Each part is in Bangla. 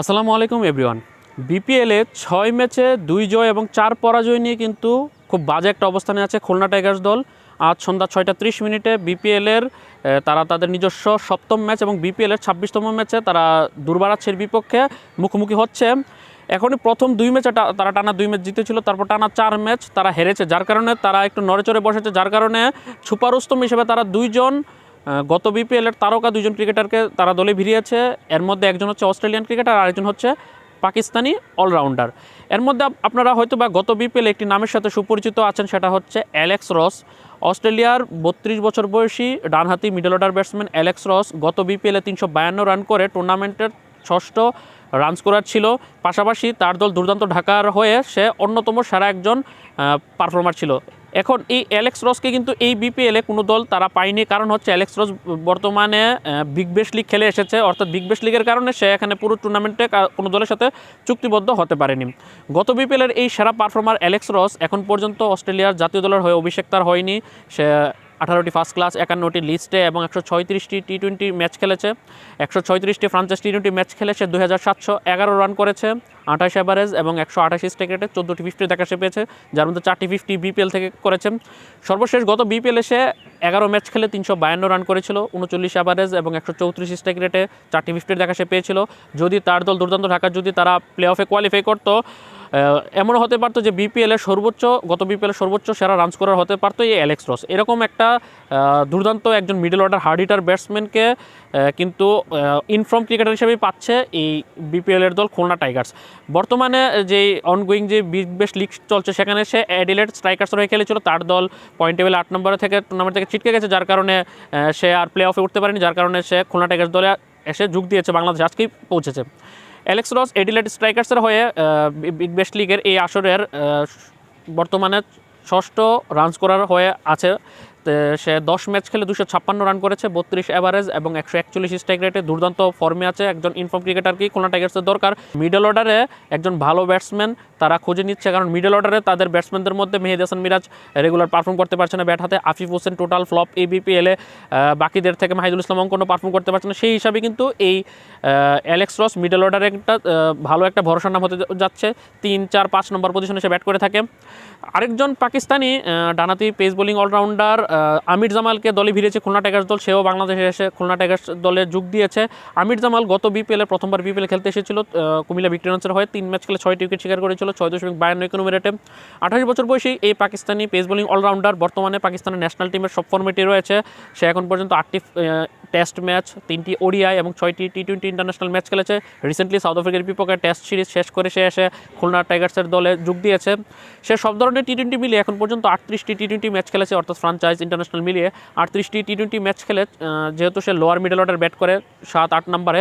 আসসালামু আলাইকুম, এভরিওয়ান। বিপিএলে ছয় ম্যাচে দুই জয় এবং চার পরাজয় নিয়ে কিন্তু খুব বাজে একটা অবস্থানে আছে খুলনা টাইগার্স দল। আজ সন্ধ্যা ছয়টা ত্রিশ মিনিটে বিপিএলের তারা তাদের নিজস্ব সপ্তম ম্যাচ এবং বিপিএলের ছাব্বিশতম ম্যাচে তারা দুর্বারাচ্ছের বিপক্ষে মুখোমুখি হচ্ছে। এখনই প্রথম দুই ম্যাচে তারা টানা দুই ম্যাচ জিতেছিল, তারপর টানা চার ম্যাচ তারা হেরেছে। যার কারণে তারা একটু নড়েচড়ে বসেছে, যার কারণে সুপারুস্তম হিসেবে তারা দুইজন গত বিপিএলের তারকা দুজন ক্রিকেটারকে তারা দলে ভিড়িয়েছে। এর মধ্যে একজন হচ্ছে অস্ট্রেলিয়ান ক্রিকেটার আর একজন হচ্ছে পাকিস্তানি অলরাউন্ডার। এর মধ্যে আপনারা হয়তো বা গত বিপিএল একটি নামের সাথে সুপরিচিত আছেন, সেটা হচ্ছে অ্যালেক্স রস। অস্ট্রেলিয়ার বত্রিশ বছর বয়সী ডানহাতি মিডল অর্ডার ব্যাটসম্যান অ্যালেক্স রস গত বিপিএলে তিনশো বায়ান্ন রান করে টুর্নামেন্টের ষষ্ঠ রান স্কোরার ছিল। পাশাপাশি তার দল দুর্দান্ত ঢাকার হয়ে সে অন্যতম সেরা একজন পারফর্মার ছিল। এখন এই অ্যালেক্স রসকে কিন্তু এই বিপিএলে কোনো দল তারা পায়নি। কারণ হচ্ছে অ্যালেক্স রস বর্তমানে বিগ বেস্ট লিগ খেলে এসেছে। অর্থাৎ বিগ বেস্ট লিগের কারণে সে এখানে পুরো টুর্নামেন্টে কোনো দলের সাথে চুক্তিবদ্ধ হতে পারেনি। গত বিপিএলের এই সেরা পারফর্মার অ্যালেক্স রস এখন পর্যন্ত অস্ট্রেলিয়ার জাতীয় দলের হয়ে অভিষেক তার হয়নি। সে আঠারোটি ফার্স্ট ক্লাস একান্নটি লিস্টে এবং একশো ছয়ত্রিশটি টি টোয়েন্টি ম্যাচ খেলেছে। একশো ছয়ত্রিশটি ফ্রাঞ্চাইজ টি টোয়েন্টি ম্যাচ খেলে সে দুই হাজার সাতশো এগারো রান করেছে। আঠাশ অ্যাভারেজ এবং একশো আঠাশি স্টেকেটে চোদ্দোটি ফিফটি দেখা সে পেয়েছে যার মধ্যে চারটি ফিফটি বিপিএল থেকে করেছে। সর্বশেষ গত বিপিএলে সে এগারো ম্যাচ খেলে তিনশো বায়ান্ন রান করেছিল উনচল্লিশ অ্যাভারেজ এবং একশো চৌত্রিশ স্ট্রাইক রেটে চারটি ফিফটির দেখা সে পেয়েছিল। যদি তার দল দুর্দান্ত ঢাকা যদি তারা প্লে অফে কোয়ালিফাই করতো আহ, এমনও হতে পারতো যে বিপিএলের সর্বোচ্চ গত বিপিএলের সর্বোচ্চ সেরা রান স্কোরার হতে পারতো এই অ্যালেক্স রস এরকম একটা দুর্দান্ত একজন মিডল অর্ডার হার্ড হিটার ব্যাটসম্যানকে কিন্তু ইনফর্ম ক্রিকেটার হিসেবেই পাচ্ছে এই বিপিএলের দল খুলনা টাইগার্স বর্তমানে যে অনগোয়িং যে বিগ বেস্ট লিগ চলছে, সেখানে সে অ্যাডিলেট স্ট্রাইকার্স হয়ে খেলেছিল। তার দল পয়েন্ট টেবিল আট নম্বরে থেকে টুর্নামেন্ট থেকে ছিটকে গেছে, যার কারণে সে আর প্লে অফে উঠতে পারেনি, যার কারণে সে খুলনা টাইগার্স দলে এসে যোগ দিয়েছে, বাংলাদেশ আজকেই পৌঁছেছে। অ্যালেক্স রস এডিলেট স্ট্রাইকার্সের হয়ে বিগ বেস্ট লিগের এই আসরের বর্তমানে ষষ্ঠ রান স্কোরার হয়ে আছে। সে দশ ম্যাচ খেলে দুশো ছাপ্পান্ন রান করেছে, বত্রিশ অ্যাভারেজ এবং একশো একচল্লিশ স্ট্রাইক রেটে দুর্দান্ত ফর্মে আছে। একজন ইনফর্ম ক্রিকেটারকেই খুলনা টাইগার্সের দরকার। মিডল অর্ডারে একজন ভালো ব্যাটসম্যান তারা খুঁজে নিচ্ছে, কারণ মিডল অর্ডারে তাদের ব্যাটসম্যানদের মধ্যে মেহেদি হাসান মিরাজ রেগুলার পারফর্ম করতে পারছে না। ব্যাট হাতে আফিফ হোসেন টোটাল ফ্লপ এই বিপিএলে বাকিদের থেকে মাহিদুল ইসলাম অঙ্কনও পারফর্ম করতে পারছে না। সেই হিসাবে কিন্তু এই অ্যালেক্স রস মিডল অর্ডারে একটা ভালো একটা ভরসার নাম হতে যাচ্ছে। তিন, চার, পাঁচ নম্বর পজিশনে সে ব্যাট করে থাকে। আরেকজন পাকিস্তানি ডানাতি পেস বোলিং অলরাউন্ডার আমির জামালকে দলে ভিড়েছে খুলনা টাইগার্স দল। সেও বাংলাদেশে এসে খুলনা টাইগার্স দলে যোগ দিয়েছে। আমির জামাল গত বিপিএলে প্রথমবার বিপিএল খেলতে এসেছিল। কুমিল্লা ভিক্টোরিয়ান্সের হয়ে তিন ম্যাচ খেলে ছয়টি উইকেট শিকার করেছিল। ছয় দশমিক বায়ান্ন ইকোনমি রেটে আঠাশ বছর বয়সী এই পাকিস্তানি পেস বোলিং অলরাউন্ডার বর্তমানে পাকিস্তানের ন্যাশনাল টিমের সব ফর্মেটে রয়েছে। সে এখন পর্যন্ত আটটি টেস্ট ম্যাচ তিনটি ওডিআই এবং ছয়টি টি টোয়েন্টি ইন্টারন্যাশনাল ম্যাচ খেলেছে। রিসেন্টলি সাউথ আফ্রিকার বিপক্ষে টেস্ট সিরিজ শেষ করে সে এসে খুলনা টাইগার্সের দলে যোগ দিয়েছে। সে সব ধরনের টি টোয়েন্টি মিলিয়ে এখন পর্যন্ত আটত্রিশটি টি টোয়েন্টি ম্যাচ খেলেছে, অর্থাৎ ফ্রাঞ্চাইজ ইন্টারন্যাশনাল মিলিয়ে আটত্রিশটি টি টোয়েন্টি ম্যাচ খেলে যেহেতু সে লোয়ার মিডল অর্ডার ব্যাট করে সাত, আট নম্বরে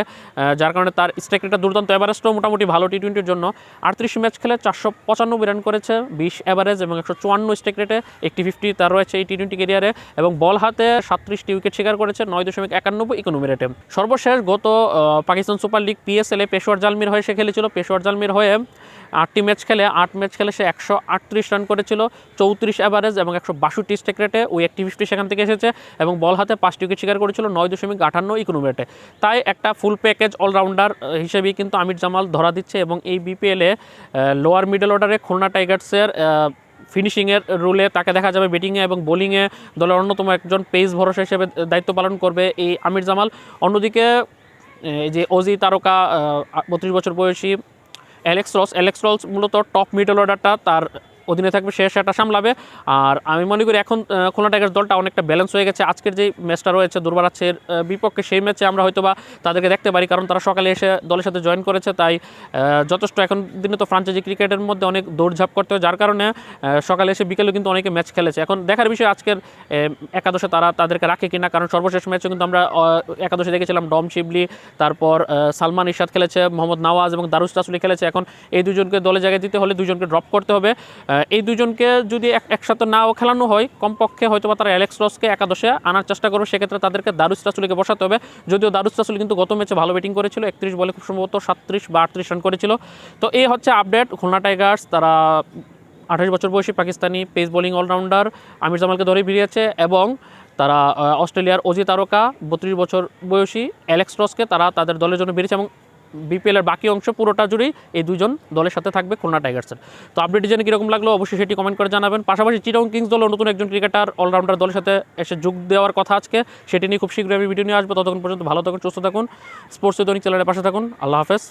যার কারণে তার স্ট্রাইক রেটটা দুর্দান্ত। অ্যাভারেজটাও মোটামুটি ভালো টি টোয়েন্টির জন্য। আটত্রিশ ম্যাচ খেলে চারশো পঁচানব্বই রান করেছে, বিশ অ্যাভারেজ এবং একশো চুয়ান্ন স্ট্রাইক রেটে একটি ফিফটি তার রয়েছে এই টি টোয়েন্টি কেরিয়ারে এবং বল হাতে সাতত্রিশটি উইকেট শিকার করেছে, নয় দশমিক একানব্বই ইকোনমি রেটে সর্বশেষ গত পাকিস্তান সুপার লিগ পিএসএলে পেশোয়ার জালমির হয়ে সে খেলেছিল। পেশোয়ার জালমির হয়ে আটটি ম্যাচ খেলে, আট ম্যাচ খেলে সে একশো আটত্রিশ রান করেছিল, চৌত্রিশ অ্যাভারেজ এবং একশো বাষট্টি স্টেক রেটে ওই একটি ফিফটি সেখান থেকে এসেছে এবং বল হাতে পাঁচটি উইকেট শিকার করেছিল, নয় দশমিক আটান্ন ইকোনমি রেটে তাই একটা ফুল প্যাকেজ অলরাউন্ডার হিসেবেই কিন্তু আমির জামাল ধরা দিচ্ছে এবং এই বিপিএলে লোয়ার মিডল অর্ডারে খুলনা টাইগার্সের ফিনিশিংয়ের রুলে তাকে দেখা যাবে ব্যাটিংয়ে এবং বোলিংয়ে দলের অন্যতম একজন পেস ভরসা হিসেবে দায়িত্ব পালন করবে এই আমির জামাল। অন্যদিকে এই যে অজি তারকা বত্রিশ বছর বয়সী অ্যালেক্স রস। অ্যালেক্স রস মূলত টপ মিডল অর্ডারটা তার অধীনে থাকবে, সে সেটা সামলাবে। আর আমি মনে করি এখন খুলনা টাইগার্স দলটা অনেকটা ব্যালেন্স হয়ে গেছে। আজকের যে ম্যাচটা রয়েছে দুর্বারাচ্ছের বিপক্ষে, সেই ম্যাচে আমরা হয়তো বা তাদেরকে দেখতে পারি, কারণ তারা সকালে এসে দলের সাথে জয়েন করেছে। তাই যথেষ্ট এখন দিনে তো ফ্রাঞ্চাইজি ক্রিকেটের মধ্যে অনেক দৌড়ঝাঁপ করতে হয়, যার কারণে সকালে এসে বিকেলে কিন্তু অনেকে ম্যাচ খেলেছে। এখন দেখার বিষয়, আজকের একাদশে তারা তাদেরকে রাখে কিনা, কারণ সর্বশেষ ম্যাচে কিন্তু আমরা একাদশে দেখেছিলাম ডম শিবলি, তারপর সালমান ইরশাদ খেলেছে, মোহাম্মদ নওয়াজ এবং দারুস রাসুলি খেলেছে। এখন এই দুজনকে দলে জায়গায় দিতে হলে দুজনকে ড্রপ করতে হবে। এই দুজনকে যদি এক- একসাথে নাও খেলানো হয়, কমপক্ষে হয়তো বা তারা অ্যালেক্স রসকে একাদশে আনার চেষ্টা করবে। সেক্ষেত্রে তাদেরকে দারুস রাসুলিকে বসাতে হবে। যদিও দারুস রাসুলি কিন্তু গত ম্যাচে ভালো ব্যাটিং করেছিল, একত্রিশ বলে খুব সম্ভবত সাতত্রিশ বা আটত্রিশ রান করেছিল। তো এই হচ্ছে আপডেট খুলনা টাইগার্স তারা আঠাশ বছর বয়সী Pakistani pace bowling allrounder Aamir জামালকে ধরে বেরিয়েছে এবং তারা অস্ট্রেলিয়ার অজি তারকা, বত্রিশ বছর বয়সী অ্যালেক্স রসকে তারা তাদের দলের জন্য বেরিয়েছে এবং বিপিএলের বাকি অংশ পুরোটা জুড়েই এই দুজন দলের সাথে থাকবে খুলনা টাইগার্সের তো আপডেট ডিজাইন কীরকম লাগল অবশ্যই সেটি কমেন্ট করে জানাবেন। পাশাপাশি চিরং কিংস দল নতুন একজন ক্রিকেটার অলরাউন্ডার দলের সাথে এসে যোগ দেওয়ার কথা আজকে। সেটি নিয়ে খুব শীঘ্রই আমি ভিডিও নিয়ে আসব। ততক্ষণ পর্যন্ত ভালো থাকুন, সুস্থ থাকুন। স্পোর্টস দৈনিক চ্যানেলের পাশে থাকুন। আল্লাহ হাফেজ।